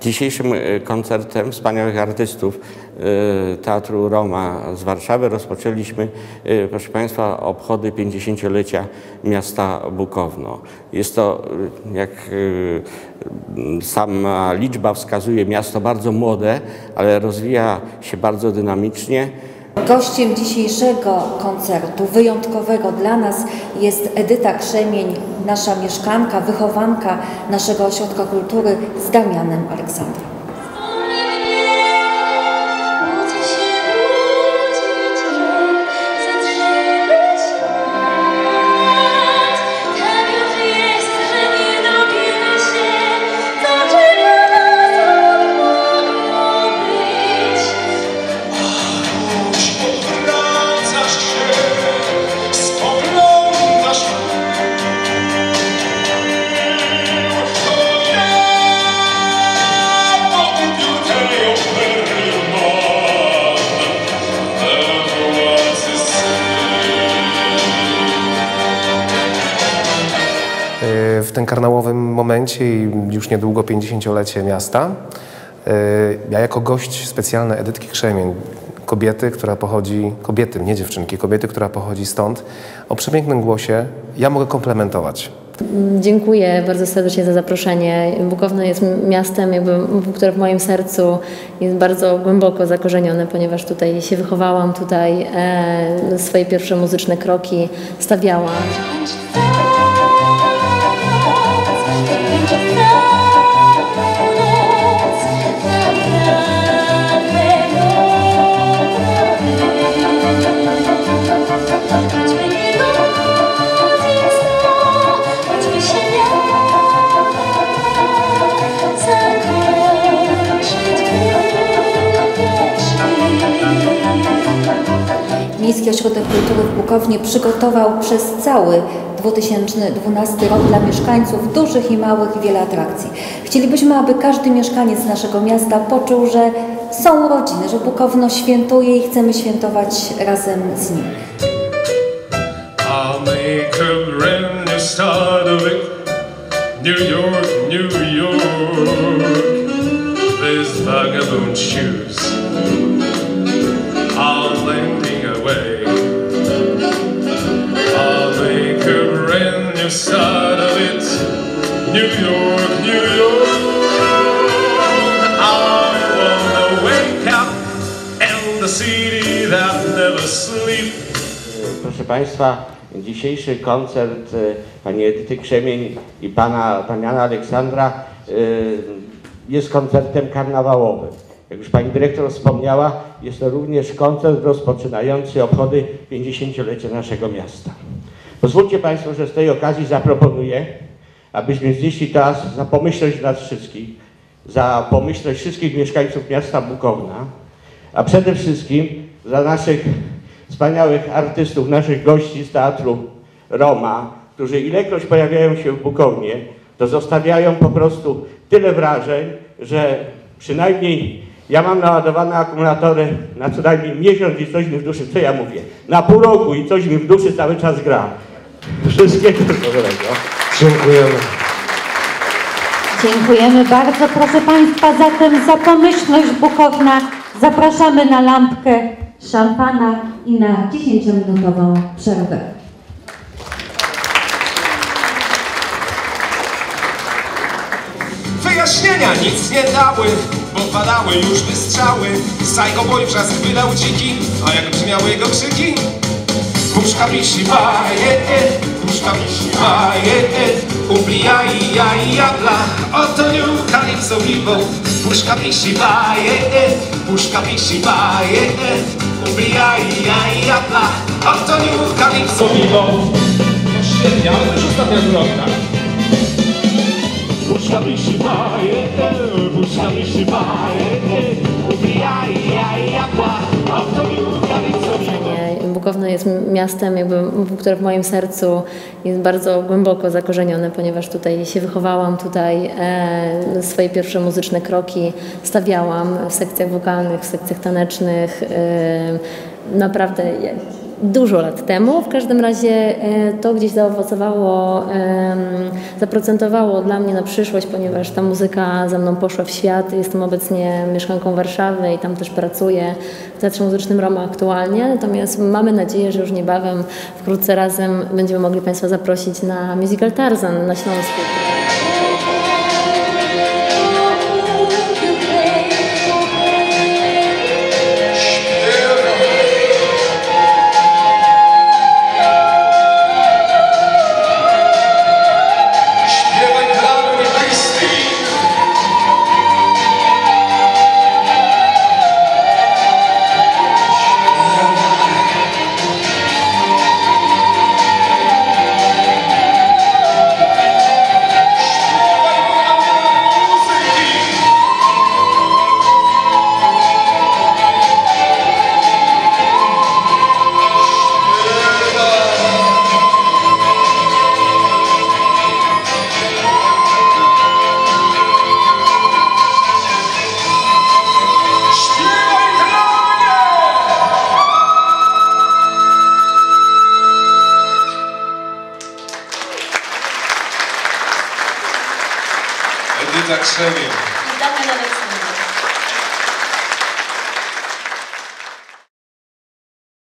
Dzisiejszym e, koncertem wspaniałych artystów e, Teatru Roma z Warszawy rozpoczęliśmy, e, proszę Państwa, obchody 50-lecia miasta Bukowno. Jest to, jak sama liczba wskazuje, miasto bardzo młode, ale rozwija się bardzo dynamicznie. Gościem dzisiejszego koncertu, wyjątkowego dla nas, jest Edyta Krzemień, nasza mieszkanka, wychowanka naszego ośrodka kultury z Damianem Aleksandrem. W tym karnałowym momencie i już niedługo 50-lecie miasta. E, ja jako gość specjalny Edytki Krzemień, kobiety, która pochodzi, kobiety, nie dziewczynki, kobiety, która pochodzi stąd, o przepięknym głosie, ja mogę komplementować. Dziękuję bardzo serdecznie za zaproszenie. Bukowno jest miastem, jakby, które w moim sercu jest bardzo głęboko zakorzenione, ponieważ tutaj się wychowałam, tutaj e, swoje pierwsze muzyczne kroki stawiałam. know Miejski Ośrodek Kultury w Bukownie przygotował przez cały 2012 rok dla mieszkańców dużych i małych wiele atrakcji. Chcielibyśmy, aby każdy mieszkaniec naszego miasta poczuł, że są rodziny, że Bukowno świętuje i chcemy świętować razem z nim. New York, New York, these vagabond shoes New York, New York. I wanna wake up in the city that never sleeps. Proszę Państwa, Dzisiejszy koncert e, pani Edyty Krzemień i pana Damiana Aleksandra e, jest koncertem karnawałowym. Jak już pani dyrektor wspomniała, jest to również koncert rozpoczynający obchody 50-lecia naszego miasta. Pozwólcie Państwo, że z tej okazji zaproponuję, abyśmy znieśli czas za pomyślność nas wszystkich, za pomyślność wszystkich mieszkańców miasta Bukowna, a przede wszystkim za naszych wspaniałych artystów, naszych gości z Teatru Roma, którzy ilekroć pojawiają się w Bukownie, to zostawiają po prostu tyle wrażeń, że przynajmniej ja mam naładowane akumulatory na co najmniej miesiąc i coś mi w duszy, co ja mówię, na pół roku i coś mi w duszy cały czas gra. Wszystkiego dobrego. Dziękujemy. Dziękujemy bardzo. Proszę Państwa, zatem za pomyślność Bukowna zapraszamy na lampkę szampana i na 10-minutową przerwę. Wyjaśnienia nic nie dały, bo padały już wystrzały. Sajko boj wrzask wylał dziki, a jak brzmiały jego krzyki? Puszka wisi waje, puszka wisi waje, ubija i ja i jadla, oto niu kalipso wiwą. Puszka wisi waje, puszka wisi waje, ubija i ja i jadla, oto niu kalipso wiwą. Świetnie, ale też ostatnia zwrotka. Puszka wisi waje, puszka wisi waje, ubija i ja i jadla, miastem, jakby, które w moim sercu jest bardzo głęboko zakorzenione, ponieważ tutaj się wychowałam, tutaj e, swoje pierwsze muzyczne kroki stawiałam w sekcjach wokalnych, w sekcjach tanecznych. E, naprawdę dużo lat temu. W każdym razie e, to gdzieś zaowocowało, zaprocentowało dla mnie na przyszłość, ponieważ ta muzyka za mną poszła w świat. Jestem obecnie mieszkanką Warszawy i tam też pracuję w Teatrze Muzycznym Roma aktualnie. Natomiast mamy nadzieję, że już niebawem, wkrótce razem będziemy mogli Państwa zaprosić na musical Tarzan na Śląsku. Zach Servian.